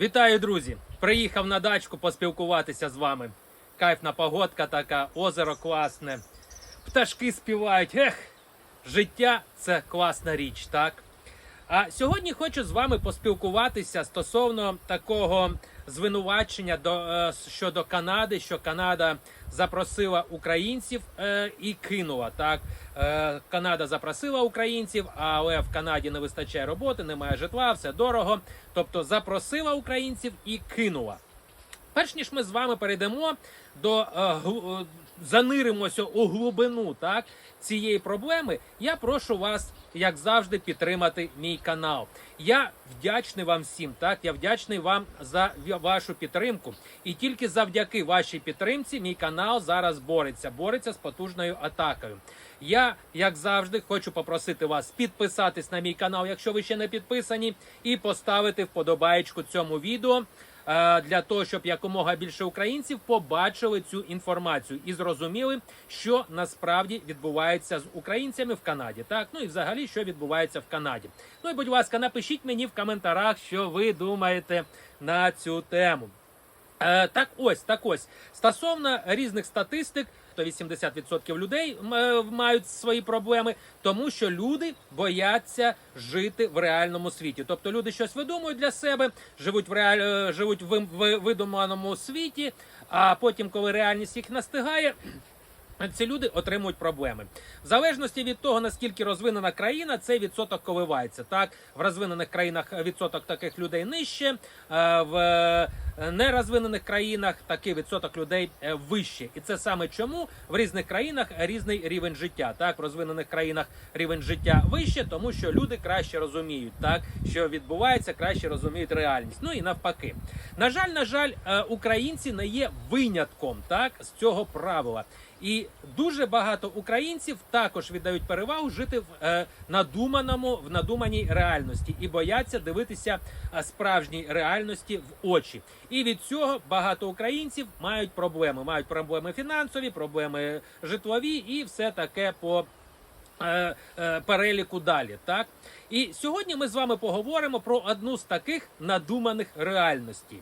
Вітаю, друзі! Приїхав на дачку поспілкуватися з вами. Кайфна погодка така, озеро класне. Пташки співають. Ех, життя це класна річ, так? А сьогодні хочу з вами поспілкуватися стосовно такого звинувачення до, е, щодо Канади, що Канада запросила українців е, і кинула. Так, е, Канада запросила українців, але в Канаді не вистачає роботи, немає житла, все дорого. Тобто запросила українців і кинула. Перш ніж ми з вами перейдемо до е, заниримося у глибину так, цієї проблеми, я прошу вас, як завжди, підтримати мій канал. Я вдячний вам всім. Так, я вдячний вам за вашу підтримку. І тільки завдяки вашій підтримці мій канал зараз бореться, бореться з потужною атакою. Я, як завжди, хочу попросити вас підписатись на мій канал, якщо ви ще не підписані, і поставити вподобаєчку цьому відео для того, щоб якомога більше українців побачили цю інформацію і зрозуміли, що насправді відбувається з українцями в Канаді. Так, ну і взагалі, що відбувається в Канаді. Ну і будь ласка, напишіть мені в коментарях, що ви думаєте на цю тему. Е, так ось, так ось. Стосовно різних статистик, то 80% людей е, мають свої проблеми, тому що люди бояться жити в реальному світі. Тобто люди щось видумують для себе, живуть в реаль... е, живуть в видуманому світі, а потім, коли реальність їх настигає. Ці люди отримують проблеми в залежності від того наскільки розвинена країна, цей відсоток коливається. Так в розвинених країнах відсоток таких людей нижче, е, в е, нерозвинених країнах такий відсоток людей е, вище. І це саме чому в різних країнах різний рівень життя. Так, в розвинених країнах рівень життя вище, тому що люди краще розуміють, так що відбувається, краще розуміють реальність. Ну і навпаки. На жаль, на жаль, українці не є винятком так з цього правила. І дуже багато українців також віддають перевагу жити в е, надуманому в надуманій реальності і бояться дивитися е, справжній реальності в очі. І від цього багато українців мають проблеми. Мають проблеми фінансові, проблеми житлові і все таке по е, е, переліку далі. Так і сьогодні ми з вами поговоримо про одну з таких надуманих реальностей.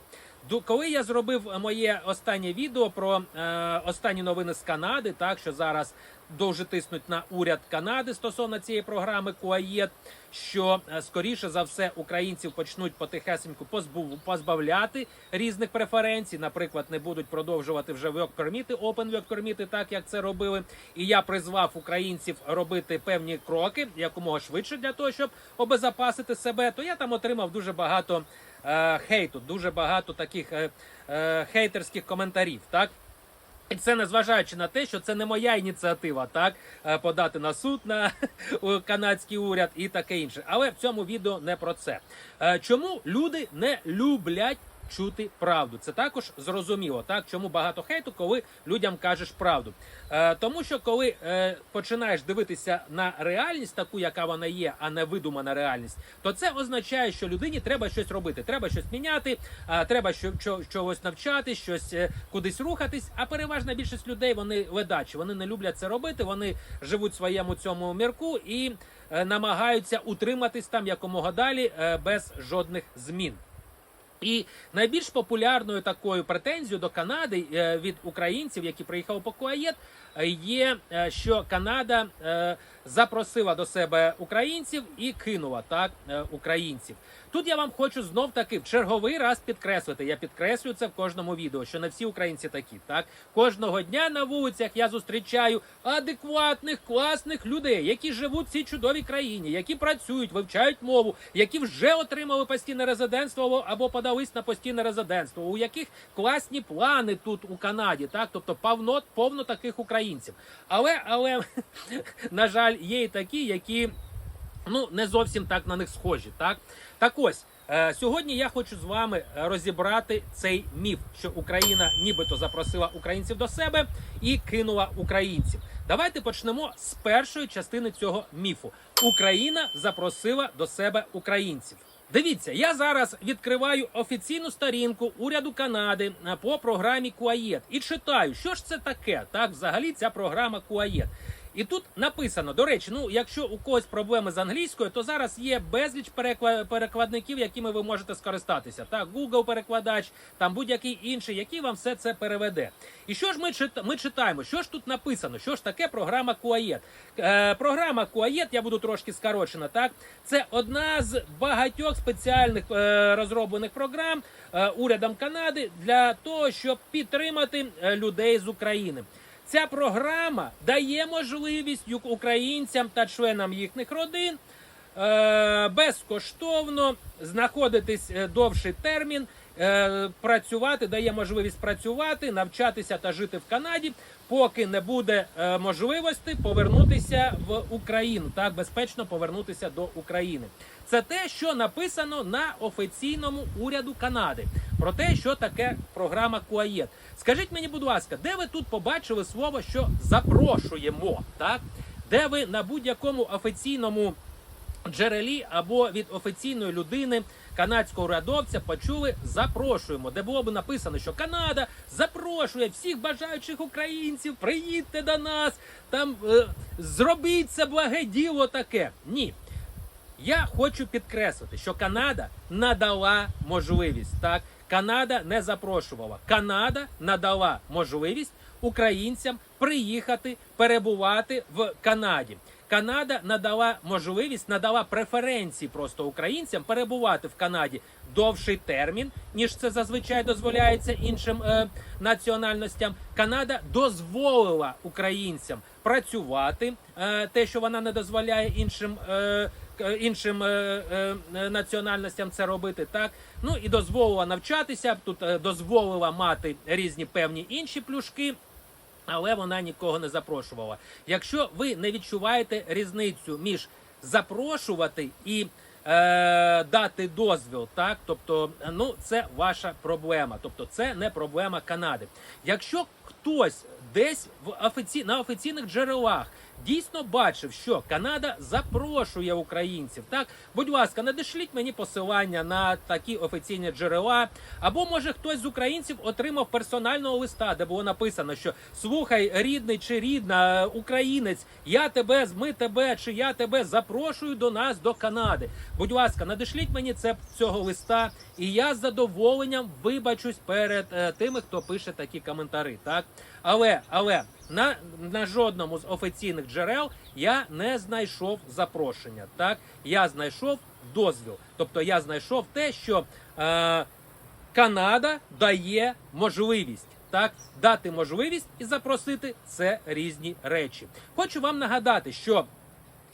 Коли я зробив моє останнє відео про е, останні новини з Канади, так що зараз дуже тиснуть на уряд Канади стосовно цієї програми КУАЄД, що е, скоріше за все українців почнуть потихесеньку позбу- позбавляти різних преференцій. Наприклад, не будуть продовжувати вже permit, open permit, так як це робили. І я призвав українців робити певні кроки якомога швидше для того, щоб обезопасити себе. То я там отримав дуже багато е, хейту, дуже багато таких е, е, хейтерських коментарів. Так. І це незважаючи на те, що це не моя ініціатива, так е, подати на суд на канадський уряд і таке інше. Але в цьому відео не про це. Е, Чому люди не люблять чути правду? Це також зрозуміло. Так, чому багато хейту, коли людям кажеш правду? Е, Тому що коли е, починаєш дивитися на реальність, таку, яка вона є, а не видумана реальність, то це означає, що людині треба щось робити, треба щось міняти, а, треба що, що, чогось навчати, щось е, кудись рухатись. А переважна більшість людей вони ледачі, вони не люблять це робити. Вони живуть в своєму цьому мірку і е, намагаються утриматись там якомога далі е, без жодних змін. І найбільш популярною такою претензією до Канади е, від українців, які приїхали по КУАЄД, е, є, е, що Канада е, запросила до себе українців і кинула так е, українців. Тут я вам хочу знов таки в черговий раз підкреслити. Я підкреслюю це в кожному відео, що не всі українці такі. Так кожного дня на вулицях я зустрічаю адекватних, класних людей, які живуть в цій чудовій країні, які працюють, вивчають мову, які вже отримали постійне резидентство або подались на постійне резидентство, у яких класні плани тут у Канаді. Так, тобто повно, повно таких українців. Але, але на жаль, є і такі, які ну не зовсім так на них схожі. Так, так ось. е, Сьогодні я хочу з вами розібрати цей міф, що Україна нібито запросила українців до себе і кинула українців. Давайте почнемо з першої частини цього міфу. Україна запросила до себе українців. Дивіться, я зараз відкриваю офіційну сторінку уряду Канади по програмі КУАЄД і читаю, що ж це таке. Так, взагалі, ця програма КУАЄД. І тут написано, до речі, ну якщо у когось проблеми з англійською, то зараз є безліч перекла- перекладників, якими ви можете скористатися. Так, Google перекладач, там будь-який інший, який вам все це переведе. І що ж ми ми читаємо? Що ж тут написано? Що ж таке програма Quayet? Е, програма Quayet, я буду трошки скорочена, так це одна з багатьох спеціальних е, розроблених програм е, урядом Канади для того, щоб підтримати е, людей з України. Ця програма дає можливість українцям та членам їхніх родин е, безкоштовно знаходитись е, довший термін, е, працювати, дає можливість працювати, навчатися та жити в Канаді, поки не буде е, можливості повернутися в Україну, так безпечно повернутися до України. Це те, що написано на офіційному уряду Канади про те, що таке програма Куаєт. Скажіть мені, будь ласка, де ви тут побачили слово, що запрошуємо? Так, де ви на будь-якому офіційному джерелі або від офіційної людини канадського урядовця почули запрошуємо, де було б написано, що Канада запрошує всіх бажаючих українців, приїдьте до нас, там е, зробіть це благе діло таке. Ні. Я хочу підкреслити, що Канада надала можливість. Так, Канада не запрошувала. Канада надала можливість українцям приїхати перебувати в Канаді. Канада надала можливість, надала преференції просто українцям перебувати в Канаді довший термін, ніж це зазвичай дозволяється іншим е, національностям. Канада дозволила українцям працювати, е, те, що вона не дозволяє іншим. Е, іншим е, е, е, національностям це робити так. Ну і дозволила навчатися. Тут е, дозволила мати різні певні інші плюшки. Але вона нікого не запрошувала. Якщо ви не відчуваєте різницю між запрошувати і е, дати дозвіл, так тобто, ну це ваша проблема. Тобто, це не проблема Канади. Якщо хтось десь в офіці... на офіційних джерелах дійсно бачив, що Канада запрошує українців. Так, будь ласка, надішліть мені посилання на такі офіційні джерела. Або може хтось з українців отримав персонального листа, де було написано, що слухай, рідний чи рідна, українець, я тебе, ми тебе чи я тебе запрошую до нас до Канади. Будь ласка, надішліть мені це цього листа, і я з задоволенням вибачусь перед е, тими, хто пише такі коментарі. Так, але але на, на жодному з офіційних джерел я не знайшов запрошення. Так, я знайшов дозвіл. Тобто я знайшов те, що е, Канада дає можливість. Так, дати можливість і запросити це різні речі. Хочу вам нагадати, що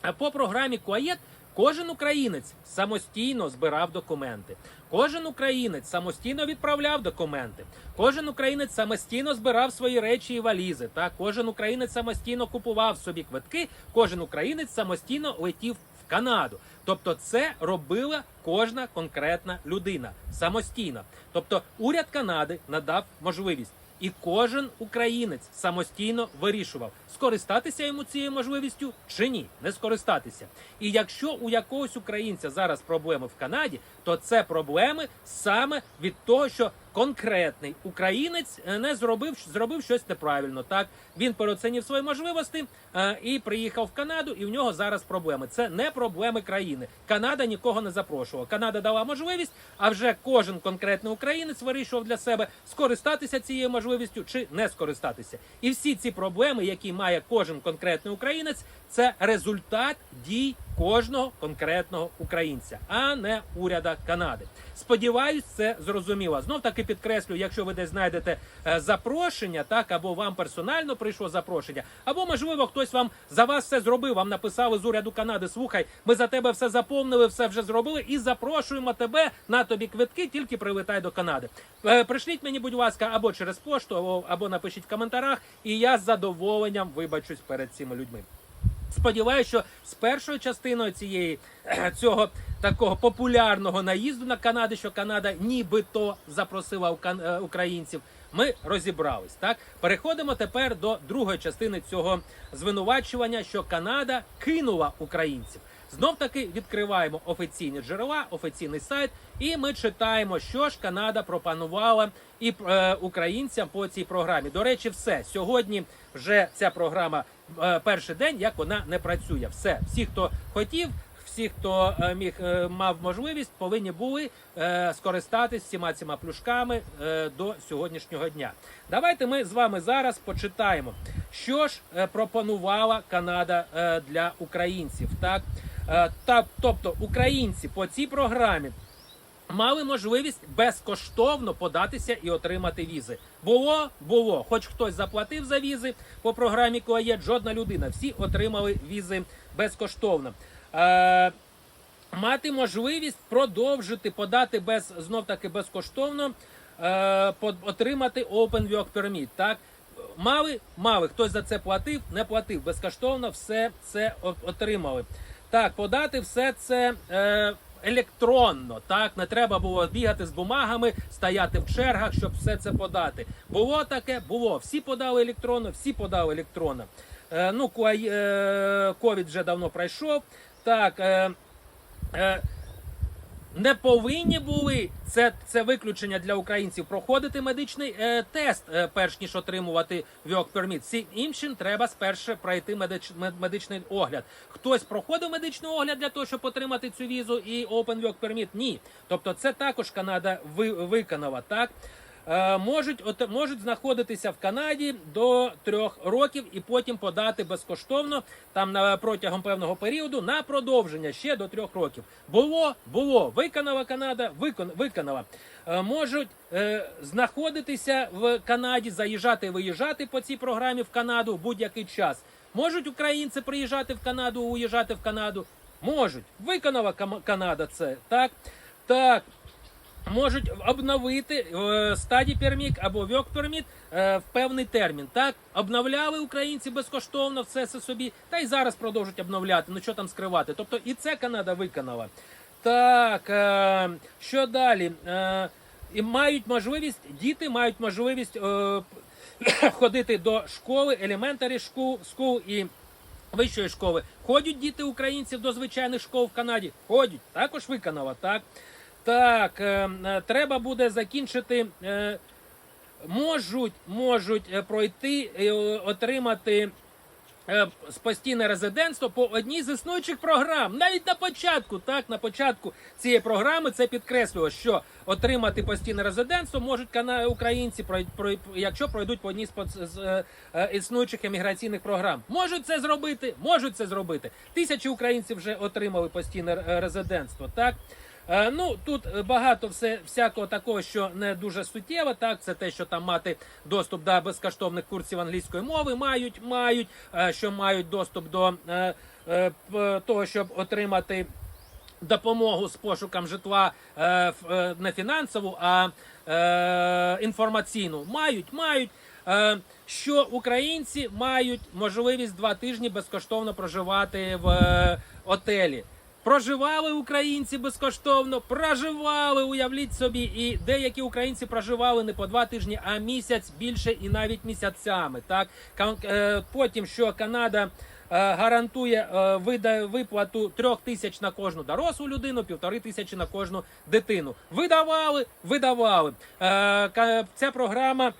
е, по програмі Куаєт кожен українець самостійно збирав документи. Кожен українець самостійно відправляв документи. Кожен українець самостійно збирав свої речі і валізи. Так, кожен українець самостійно купував собі квитки. Кожен українець самостійно летів в Канаду. Тобто, це робила кожна конкретна людина самостійно. Тобто, уряд Канади надав можливість. І кожен українець самостійно вирішував, скористатися йому цією можливістю чи ні, не скористатися. І якщо у якогось українця зараз проблеми в Канаді, то це проблеми саме від того, що конкретний українець е, не зробив зробив щось неправильно. Так він переоцінив свої можливості е, і приїхав в Канаду, і в нього зараз проблеми. Це не проблеми країни. Канада нікого не запрошувала. Канада дала можливість, а вже кожен конкретний українець вирішував для себе скористатися цією можливістю чи не скористатися. І всі ці проблеми, які має кожен конкретний українець, це результат дій кожного конкретного українця, а не уряда Канади. Сподіваюсь, це зрозуміло. Знов таки підкреслю, якщо ви десь знайдете е, запрошення, так або вам персонально прийшло запрошення, або можливо хтось вам за вас все зробив. Вам написали з уряду Канади. Слухай, ми за тебе все заповнили, все вже зробили, і запрошуємо тебе на тобі квитки, тільки прилетай до Канади. Е, Пришліть мені, будь ласка, або через пошту, або напишіть в коментарях, і я з задоволенням вибачусь перед цими людьми. Сподіваюся, що з першою частиною цієї цього такого популярного наїзду на Канаду, що Канада нібито запросила е, українців. Ми розібрались. Так переходимо тепер до другої частини цього звинувачування, що Канада кинула українців. Знов таки відкриваємо офіційні джерела, офіційний сайт, і ми читаємо, що ж Канада пропонувала і е, українцям по цій програмі. До речі, все сьогодні вже ця програма е, перший день, як вона не працює. Все, всі, хто хотів. Всі, хто е, міг е, мав можливість, повинні були е, скористатись всіма цими плюшками до сьогоднішнього дня. Давайте ми з вами зараз почитаємо, що ж пропонувала Канада для українців. Так, та, тобто українці по цій програмі мали можливість безкоштовно податися і отримати візи. Було, було. Хоч хтось заплатив за візи по програмі КОАЄ, жодна людина. Всі отримали візи безкоштовно. Е, мати можливість продовжити подати без знов таки безкоштовно, е, отримати Open Work Permit. Так мали, мали. Хтось за це платив, не платив. Безкоштовно все це отримали. Так, подати все це. Е, Електронно, так не треба було бігати з бумагами, стояти в чергах, щоб все це подати. Було таке, було. Всі подали електронно, всі подали електронно. Е, ну, е, ковід вже давно пройшов. Так, е, е, не повинні були це, це виключення для українців проходити медичний е, тест, е, перш ніж отримувати work permit. Всім іншим треба спершу пройти медич, мед- медичний огляд. Хтось проходив медичний огляд для того, щоб отримати цю візу і open work permit? Ні. Тобто, це також Канада ви, виконала так. Е, можуть от, можуть знаходитися в Канаді до трьох років і потім подати безкоштовно там на протягом певного періоду на продовження ще до трьох років. Було, було виконала Канада, викон, виконала. Е, можуть е, знаходитися в Канаді, заїжджати, виїжджати по цій програмі в Канаду будь-який час. Можуть українці приїжджати в Канаду, уїжджати в Канаду. Можуть. Виконала Канада це так. Так можуть обновити е, стаді пермік або permit е, в певний термін. Так обновляли українці безкоштовно все це собі, та й зараз продовжують обновляти. Ну що там скривати? Тобто і це Канада виконала. Так е, що далі? І мають можливість, діти мають можливість ходити до школи, елементарі школ, і вищої школи. Ходять діти українців до звичайних школ в Канаді. Ходять, також виконала, так. Так, е, е, треба буде закінчити. Е, можуть, можуть пройти, е, отримати е, постійне резидентство по одній з існуючих програм. Навіть на початку, так, на початку цієї програми це підкреслювало, що отримати постійне резидентство можуть українці, якщо пройдуть по одній з, існуючих еміграційних програм. Можуть це зробити, можуть це зробити. Тисячі українців вже отримали постійне резидентство. Так. Е, Ну тут е, багато все всякого такого, що не дуже суттєво. Так, це те, що там мати доступ до безкоштовних курсів англійської мови, мають, мають, е, що мають доступ до того, щоб отримати. Допомогу з пошуком житла е, не фінансову, а інформаційну мають, мають. Що українці мають можливість два тижні безкоштовно проживати в е, отелі. Проживали українці безкоштовно, проживали, уявіть собі, і деякі українці проживали не по два тижні, а місяць більше і навіть місяцями. Так е, потім, що Канада е, гарантує е, виплату трьох тисяч на кожну дорослу людину, півтори тисячі на кожну дитину. Видавали, видавали. Ця програма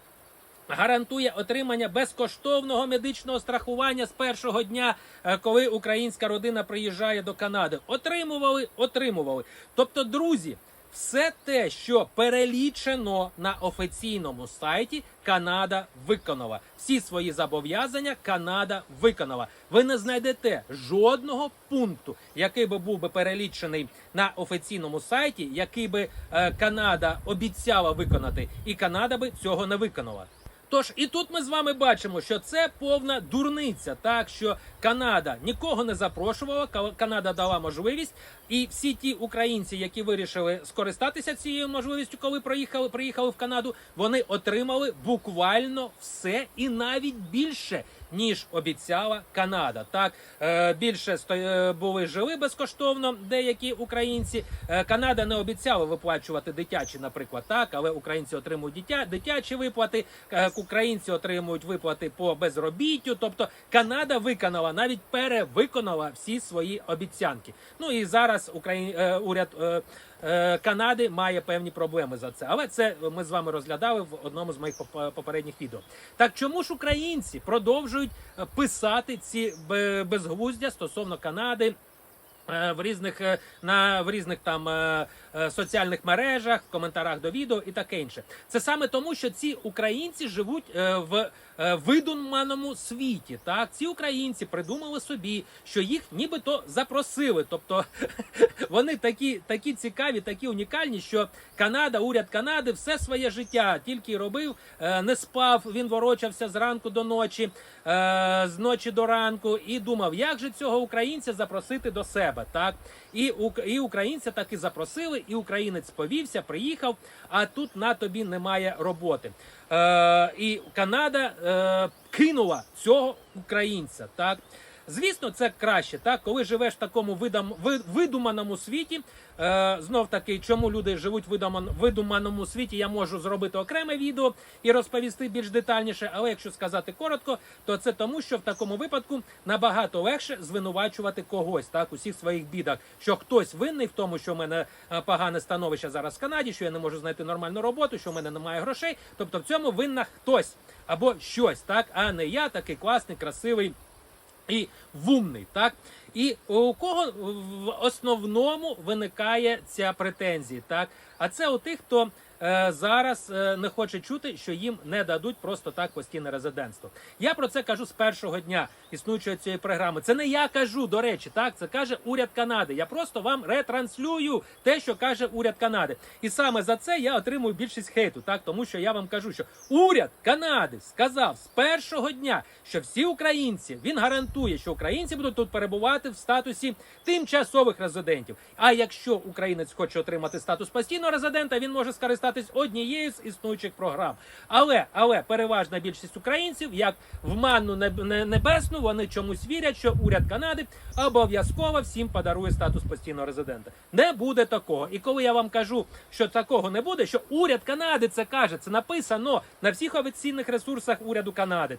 гарантує отримання безкоштовного медичного страхування з першого дня, е, коли українська родина приїжджає до Канади. Отримували, отримували. Тобто, друзі, все те, що перелічено на офіційному сайті, Канада виконала. Всі свої зобов'язання Канада виконала. Ви не знайдете жодного пункту, який би був би перелічений на офіційному сайті, який би е, Канада обіцяла виконати, і Канада би цього не виконала. Тож і тут ми з вами бачимо, що це повна дурниця, так що Канада нікого не запрошувала, Ка- Канада дала можливість, і всі ті українці, які вирішили скористатися цією можливістю, коли приїхали, приїхали в Канаду, вони отримали буквально все і навіть більше. Ніж обіцяла Канада, так е, більше е, були жили безкоштовно деякі українці. Е, Канада не обіцяла виплачувати дитячі, наприклад, так, але українці отримують дитя, дитячі виплати, українці отримують виплати по безробіттю. Тобто Канада виконала навіть перевиконала всі свої обіцянки. Ну і зараз Украї... е, уряд Канади має певні проблеми за це. Але це ми з вами розглядали в одному з моїх поп- попередніх відео. Так чому ж українці продовжують е, писати ці бе- безглуздя стосовно Канади. е, В різних е, на в різних там е, е, соціальних мережах, в коментарях до відео і таке інше. Це саме тому, що ці українці живуть е, в е, видуманому світі. Так, ці українці придумали собі, що їх нібито запросили. Тобто вони такі, такі цікаві, такі унікальні, що Канада, уряд Канади, все своє життя тільки робив, е, не спав. Він ворочався зранку до ночі, е, з ночі до ранку, і думав, як же цього українця запросити до себе. Так і і українця таки запросили, і українець повівся, приїхав. А тут на тобі немає роботи. Е, і Канада е, кинула цього українця. Так. Звісно, це краще, так коли живеш в такому видам, видуманому світі. Е, знов таки, чому люди живуть в видуман, видуманому світі, я можу зробити окреме відео і розповісти більш детальніше. Але якщо сказати коротко, то це тому, що в такому випадку набагато легше звинувачувати когось, так у всіх своїх бідах, що хтось винний в тому, що в мене е, погане становище зараз в Канаді, що я не можу знайти нормальну роботу, що в мене немає грошей. Тобто в цьому винна хтось або щось, так, а не я такий класний, красивий і вумний, так? І у кого в основному виникає ця претензія, так? А це у тих, хто зараз е, не хоче чути, що їм не дадуть просто так постійне резидентство. Я про це кажу з першого дня існуючої цієї програми. Це не я кажу, до речі, так це каже уряд Канади. Я просто вам ретранслюю те, що каже уряд Канади. І саме за це я отримую більшість хейту, так тому що я вам кажу, що уряд Канади сказав з першого дня, що всі українці він гарантує, що українці будуть тут перебувати в статусі тимчасових резидентів. А якщо українець хоче отримати статус постійного резидента, він може скористатись однією з існуючих програм. Але але переважна більшість українців, як в манну небесну, вони чомусь вірять, що уряд Канади обов'язково всім подарує статус постійного резидента. Не буде такого. І коли я вам кажу, що такого не буде, що уряд Канади це каже, це написано на всіх офіційних ресурсах уряду Канади.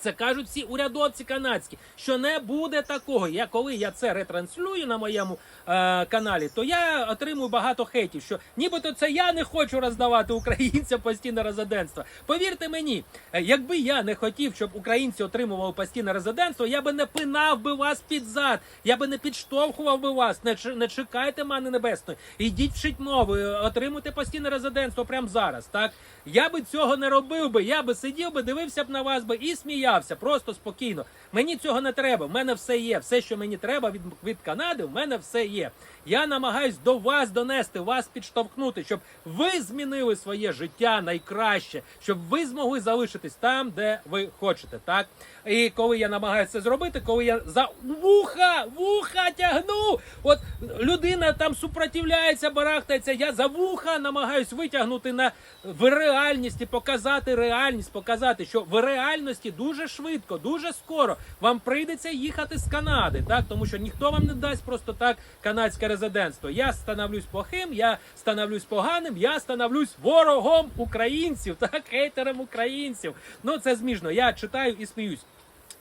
Це кажуть всі урядовці канадські, що не буде такого. Я коли я це ретранслюю на моєму е, каналі, то я отримую багато хейтів, що нібито це я не хочу роздавати українцям постійне резидентство. Повірте мені, е, якби я не хотів, щоб українці отримували постійне резидентство, я би не пинав би вас під зад, я би не підштовхував би вас. Не, не чекайте мани небесної. Ідіть вчить мови, е, отримуйте постійне резидентство прямо зараз. Так я би цього не робив би. Я би сидів би, дивився б на вас би і сміявся просто спокійно. Мені цього не треба. В мене все є. Все, що мені треба від, від Канади, в мене все є. Я намагаюсь до вас донести, вас підштовхнути, щоб ви змінили своє життя найкраще, щоб ви змогли залишитись там, де ви хочете. Так і коли я намагаюся це зробити, коли я за вуха, вуха тягну, от людина там супротивляється, барахтається. Я за вуха намагаюсь витягнути на в реальність і показати реальність, показати, що в реальності дуже швидко, дуже скоро вам прийдеться їхати з Канади, так тому що ніхто вам не дасть просто так канадське резидентство. Я становлюсь плохим, я становлюсь поганим, я становлюсь ворогом українців, так хейтером українців. Ну це зміжно. Я читаю і сміюсь.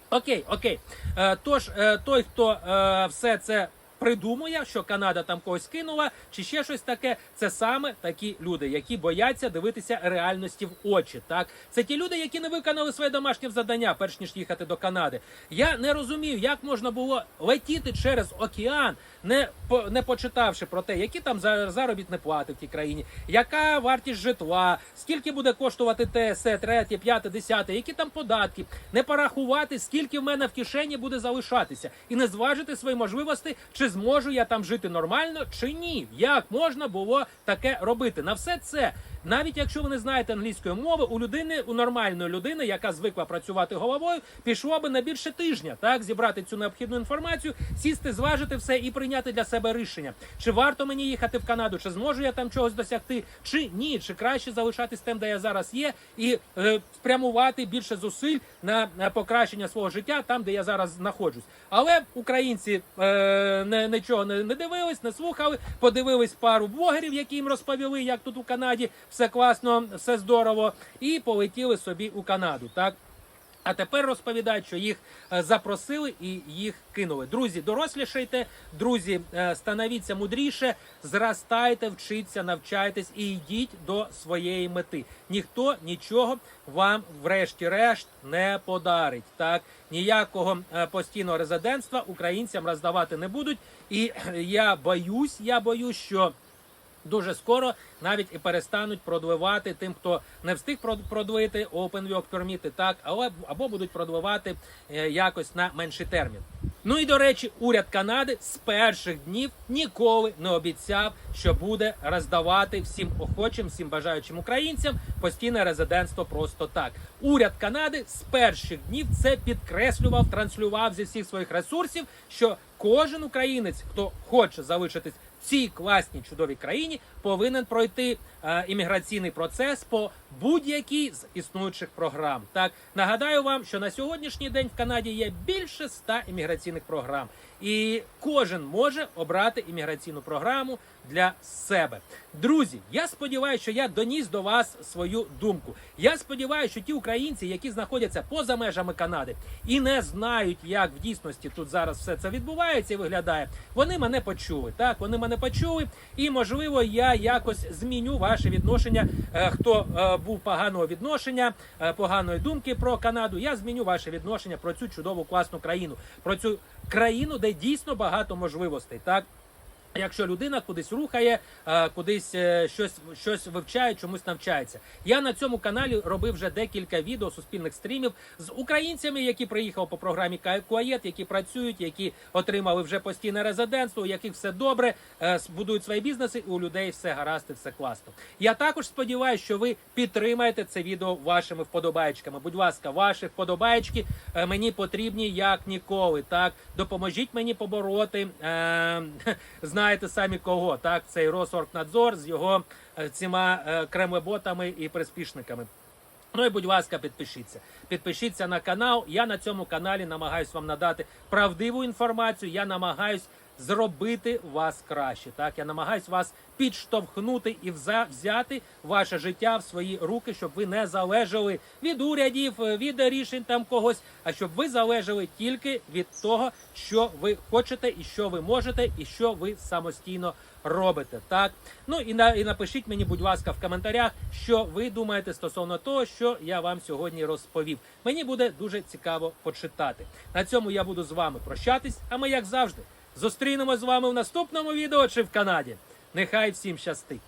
Окей, окей. Е, тож е, той, хто е, все це придумує, що Канада там когось кинула, чи ще щось таке, це саме такі люди, які бояться дивитися реальності в очі. Так, це ті люди, які не виконали своє домашнє завдання, перш ніж їхати до Канади. Я не розумію, як можна було летіти через океан, не не почитавши про те, які там за- заробітні плати в тій країні, яка вартість житла, скільки буде коштувати те, се, третє, п'яте, десяте, які там податки, не порахувати, скільки в мене в кишені буде залишатися, і не зважити свої можливості, чи зможу я там жити нормально, чи ні. Як можна було таке робити? На все це. Навіть якщо ви не знаєте англійської мови, у людини, у нормальної людини, яка звикла працювати головою, пішло би на більше тижня, так зібрати цю необхідну інформацію, сісти, зважити все і прийняти для себе рішення, чи варто мені їхати в Канаду, чи зможу я там чогось досягти, чи ні, чи краще залишатись там, де я зараз є, і е, спрямувати більше зусиль на, на покращення свого життя там, де я зараз знаходжусь. Але українці е, не, нічого не, не дивились, не слухали, подивились пару блогерів, які їм розповіли, як тут у Канаді все класно, все здорово, і полетіли собі у Канаду. Так. А тепер розповідають, що їх е, запросили і їх кинули. Друзі, дорослішайте, друзі, е, становіться мудріше, зростайте, вчіться, навчайтесь і йдіть до своєї мети. Ніхто нічого вам, врешті-решт, не подарить. Так ніякого е, постійного резидентства українцям роздавати не будуть. І я боюсь, я боюсь, що. Дуже скоро навіть і перестануть продливати тим, хто не встиг прод- продвити Open Work Permit, так, але або будуть продливати е, якось на менший термін. Ну і до речі, уряд Канади з перших днів ніколи не обіцяв, що буде роздавати всім охочим, всім бажаючим українцям постійне резидентство просто так. Уряд Канади з перших днів це підкреслював, транслював зі всіх своїх ресурсів, що кожен українець, хто хоче залишитись цій класній чудовій країні, повинен пройти е, імміграційний процес по будь-якій з існуючих програм. Так нагадаю вам, що на сьогоднішній день в Канаді є більше ста імміграційних програм, і кожен може обрати імміграційну програму для себе. Друзі, я сподіваюся, що я доніс до вас свою думку. Я сподіваюся, що ті українці, які знаходяться поза межами Канади і не знають, як в дійсності тут зараз все це відбувається і виглядає, вони мене почули. Так, вони мене почули, і можливо, я якось зміню ваше відношення. Е, Хто е, був поганого відношення, е, поганої думки про Канаду, я зміню ваше відношення про цю чудову класну країну, про цю країну, де дійсно багато можливостей. Так. Якщо людина кудись рухає, е, кудись е, щось щось вивчає, чомусь навчається. Я на цьому каналі робив вже декілька відео суспільних стрімів з українцями, які приїхали по програмі Куаєт, які працюють, які отримали вже постійне резидентство, у яких все добре, е, будують свої бізнеси, і у людей все гаразд і все класно. Я також сподіваюся, що ви підтримаєте це відео вашими вподобайчиками. Будь ласка, ваші вподобайчики е, мені потрібні як ніколи. Так, допоможіть мені побороти. Е, знаєте самі кого, так? Цей Росоргнадзор з його цима цими е, кремлеботами і приспішниками. Ну і будь ласка, підпишіться. Підпишіться на канал. Я на цьому каналі намагаюсь вам надати правдиву інформацію. Я намагаюсь зробити вас краще. Так, я намагаюсь вас підштовхнути і взяти ваше життя в свої руки, щоб ви не залежали від урядів, е, від рішень там когось, а щоб ви залежали тільки від того, що ви хочете, і що ви можете, і що ви самостійно робите. Так, ну і на і напишіть мені, будь ласка, в коментарях, що ви думаєте стосовно того, що я вам сьогодні розповів. Мені буде дуже цікаво почитати. На цьому я буду з вами прощатись. А ми, як завжди, зустрінемось з вами в наступному відео чи в Канаді. Нехай всім щастить!